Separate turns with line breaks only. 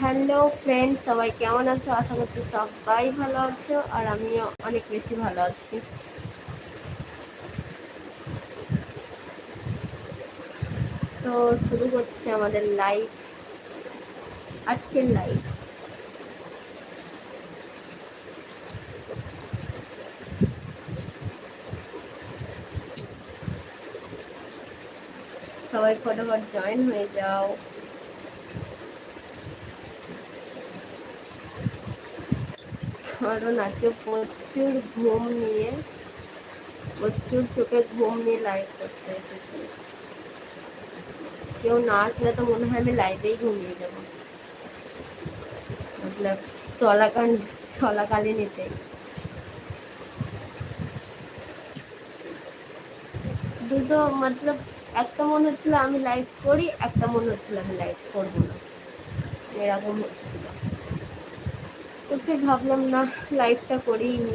Hello friend সবাই কেমন আছো? আশা করছি সবাই ভালো আছো আর আমিও অনেক বেশি ভালো আছি। তো, শুরু হচ্ছে আমাদের লাইভ আজকের লাইভ সবাই ফটোফট জয়েন হয়ে যাও। কারণ আজকে প্রচুর ঘুম নিয়ে, প্রচুর চোখে ঘুম নিয়ে লাইভ করতে এসেছি। কেউ না আসলে তো মনে হয় আমি লাইভেই ঘুমিয়ে যাব। মতলব চলাকাল, চলাকালীনতে। দুটো মতলব একটা মনে হচ্ছিল আমি লাইভ করি, একটা মনে হচ্ছিল আমি লাইভ করব না। এরকম হচ্ছিল। তো ভাবলাম না লাইভটা করেই নি